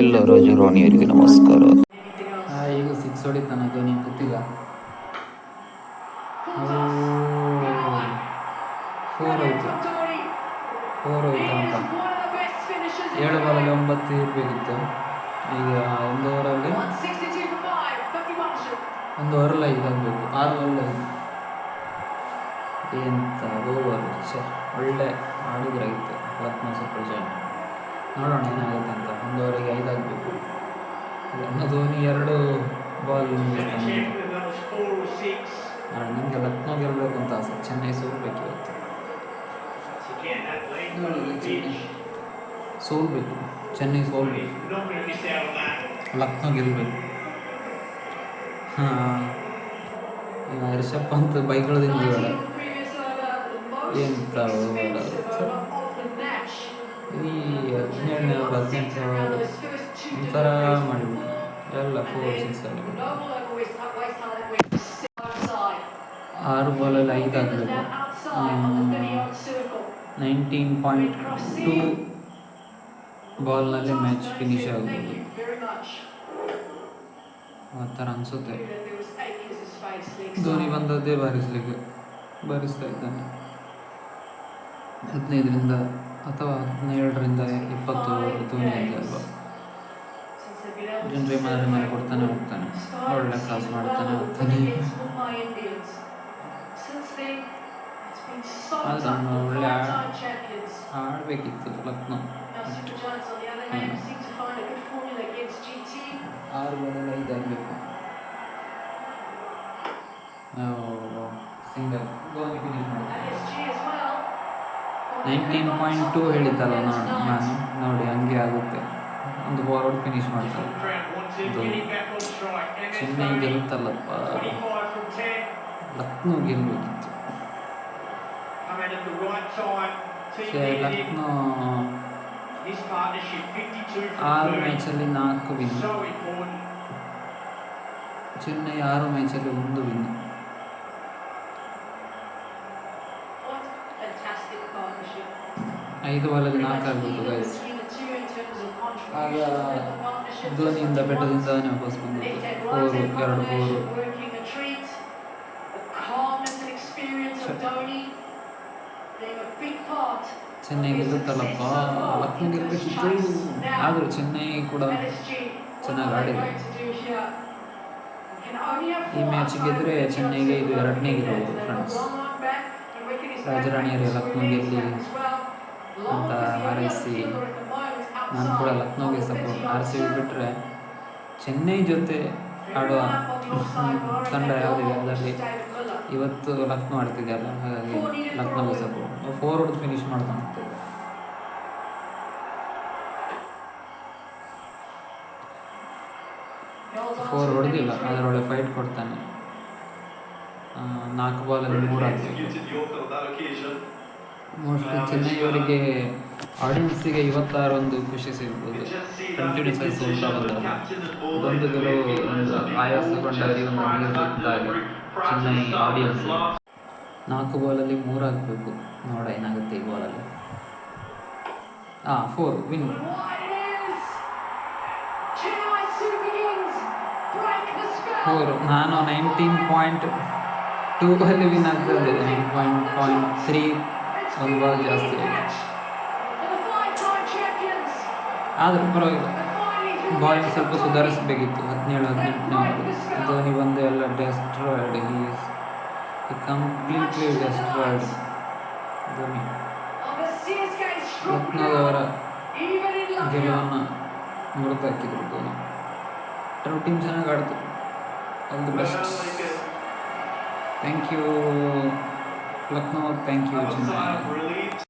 ಎಲ್ಲ ರಾಜರಾಣಿಯರಿಗೆ ನಮಸ್ಕಾರ. ಈಗ ಸಿಕ್ಸ್ ಹೊಡಿತಾನೆ ಧೋನಿ ಗೊತ್ತಿಲ್ಲ ಫೋರ್ ಹೋಯ್ತು. ಫೋರ್ ಹೋಯ್ತು ಅಂತ. ಏಳು ಬಾಲಲ್ಲಿ ಒಂಬತ್ತು ಇರಬೇಕಿತ್ತು ಈಗ ಒಂದು ಓವರಲ್ಲಿ ಒಂದು ಓವರಲ್ಲ ಇದಾಗಬೇಕು ಆರು ಐದು. ಎಂತ ಓವರ್ ಸರ್ ಒಳ್ಳೆ ಆಡಿದ್ರಾಗಿತ್ತು. ಲಕ್ನೋ ಸೂಪರ್ ಜಾಯಿಂಟ್ ನೋಡೋಣ ಏನಾಗುತ್ತೆ ಅಂತ ಒಂದು ಅವರಿಗೆ ಐದು ಆಗಬೇಕು ಎಂ ಧೋನಿ ಎರಡು ಬಾಲ್ ನನಗೆ ಲಕ್ನೋ ಗೆಲ್ಲಬೇಕು ಅಂತ ಆಸೆ. ಚೆನ್ನೈ ಸೋಲ್ಬೇಕು ಇವತ್ತು. ಸೋಲ್ಬೇಕು. ಚೆನ್ನೈ ಸೋಲ್ಬೇಕು. ಲಕ್ನೋ ಗೆಲ್ಲಬೇಕು ಹಾಂ ರಿಷಬ್ ಪಂತ್ ಬೈಕ್ಗಳದಿಂದ ಏನು ಬೇಡ ಈ ಹದಿನೇಳನೇ ಅವರು ಹದಿನೆಂಟನೇ ಅವರು ಒಂಥರ ಎಲ್ಲ ಫೋರ್ ಸಿಕ್ಸ್ ಅಲ್ಲಿ. ಆರು ಬಾಲಲ್ಲಿ ಐದು ಆಗಬೇಕು ನೈನ್ಟೀನ್ ಪಾಯಿಂಟ್ ಟೂ ಬಾಲ್ನಲ್ಲಿ ಮ್ಯಾಚ್ ಫಿನಿಶ್ ಆಗ್ಬೋದು. ಆ ಥರ ಅನಿಸುತ್ತೆ. ಧೋನಿ ಬಂದದ್ದೇ ಬಾರಿಸ್ಲಿಕ್ಕೆ. ಬಾರಿಸ್ತಾ ಇದ್ದಾನೆ. ಹದಿನೈದರಿಂದ ಅಥವಾ ಹದಿನೇಳರಿಂದ ಇಪ್ಪತ್ತು ಇದೆ ಅಲ್ವಾ? ಜನರಿಗೆ ಮನೆ ಮನೆ ಕೊಡ್ತಾನೆ ಹೋಗ್ತಾನೆ, ಒಳ್ಳೆ ಕ್ಲಾಸ್ ಮಾಡ್ತಾನೆ ಹೋಗ್ತಾನೆ. ಆದ್ರೆ ಅವನು ಒಳ್ಳೆ ಆಡಬೇಕಿತ್ತು ಲಕ್ನೋ. ಆರು ಬಾಲಲ್ಲಿ ಐದು ಆಗಬೇಕು. ಸಿಂಗಲ್ ಗೋಲ್ ಫಿನಿಶ್ ಮಾಡ್ತಾರೆ ನೈನ್ಟೀನ್ ಪಾಯಿಂಟ್ ಟೂ ಹೇಳಿದ್ದಲ್ಲ ನಾನು ನಾನು ನೋಡಿ ಹಂಗೆ ಆಗುತ್ತೆ. ಒಂದು ಫಾರ್ವರ್ಡ್ ಫಿನಿಶ್ ಮಾಡ್ತಾರೆ. ಚೆನ್ನೈ ಗೆಲ್ತಲ್ಲಪ್ಪ ಲಕ್ನೋ ಗೆಲ್ಲಬೇಕಿತ್ತು ಲಕ್ನೋ ಆರು ಮ್ಯಾಚಲ್ಲಿ ನಾಲ್ಕು ವಿನ್ ಚೆನ್ನೈ ಆರು ಮ್ಯಾಚಲ್ಲಿ ಒಂದು ವಿನ್ ಐದು ಬಾಲಲ್ಲಿ ನಾಲ್ಕು ಆಗಬೇಕು ಗೈಸ್ ಆಗ ಧೋನಿಯಿಂದ ಬೆಟ್ಟದಿಂದಾನೆ ವಾಪಸ್ ಫೋರು ಎರಡು ಫೋರು ಚೆನ್ನೈ ಗೆಲ್ಲುತ್ತಲ್ಲಪ್ಪ ಲಕ್ನೋ ಗೆಲ್ಲಬೇಕಿತ್ತು ಆದರೂ ಚೆನ್ನೈ ಕೂಡ ಚೆನ್ನಾಗಿ ಆಡಿದೆ. ಈ ಮ್ಯಾಚ್ ಗೆದ್ರೆ ಚೆನ್ನೈಗೆ ಇದು ಎರಡನೇ ಗೆಲುವು ಫ್ರೆಂಡ್ಸ್ ರಾಜರಾಣಿಯರೇ ಲಕ್ನೋ ಗೆಲ್ಲಿ ಅಂತ ಹಾರೈಸಿ, ನಾನು ಕೂಡ ಲಕ್ನೋಗೆ ಸಪೋರ್ಟ್ ಆರ್ ಸಿ ಬಿಟ್ಟರೆ ಚೆನ್ನೈ ಜೊತೆ ಆಡುವ ತಂಡ ಯಾವುದಿದೆ? ಅದರಲ್ಲಿ ಇವತ್ತು ಲಕ್ನೋ ಆಡ್ತಿದೆಯಲ್ಲ ಹಾಗಾಗಿ ಲಕ್ನೋಗೆ ಸಪೋರ್ಟ್ ಫೋರ್ ಹೊಡೆದು ಫಿನಿಶ್ ಮಾಡ್ತಾನೆ ಫೋರ್ ಹೊಡೆದಿಲ್ಲ ಅದರೊಳಗೆ ಫೈಟ್ ಕೊಡ್ತಾನೆ. ನಾಲ್ಕು ಬಾಲಲ್ಲಿ ಮೂರು ಮೋಸ್ಟ್ಲಿ ಚೆನ್ನೈಯವರಿಗೆ ಆಡಿಯನ್ಸಿಗೆ ಇವತ್ತಾರು ಒಂದು ಖುಷಿ ಸಿಗ್ಬೋದು. ಕಂಟಿನ್ಯೂಸ್ ಆಗಿ ಸೋಲ್ತಾ ಒಂದು ಗೆಲುವು ಒಂದು ನೀರಿದ್ದಾಗೆ ಚೆನ್ನೈ ಆಡಿಯನ್ಸ್ ನಾಲ್ಕು ಬಾಲಲ್ಲಿ ಮೂರು ಹಾಕಬೇಕು ನೋಡ ಏನಾಗುತ್ತೆ ಈ ಬಾಲಲ್ಲಿ ಹಾಂ ಫೋರ್ ವಿನ್ ಫೋರ್ ನಾನು ನೈನ್ಟೀನ್ ಪಾಯಿಂಟ್ ಟೂ ಅಲ್ಲಿ ವಿನ್ ಆಗ್ತದೆ ನೈನ್ ಪಾಯಿಂಟ್ ಪಾಯಿಂಟ್ ತ್ರೀ ಒಂದು ಬಾಲ್ ಜಾಸ್ತಿ ಆಯಿತು ಆದರೂ ಪರವಾಗಿಲ್ಲ. ಬಾಲಿಂಗ್ ಸ್ವಲ್ಪ ಸುಧಾರಿಸಬೇಕಿತ್ತು. ಹದಿನೇಳು ಹದಿನೆಂಟು ಧೋನಿ ಬಂದು ಎಲ್ಲ destroyed is completely destroyed Dhoni. ಲಕ್ನೋದವರ ಗೆಲುವನ್ನು ಮುರಿದಾಕಿದ್ರು ಧೋನಿ. ಎರಡು ಟೀಮ್ ಚೆನ್ನಾಗಿ ಆಡ್ತು all the best Thank you, Lucknow. Thank you, Chennai.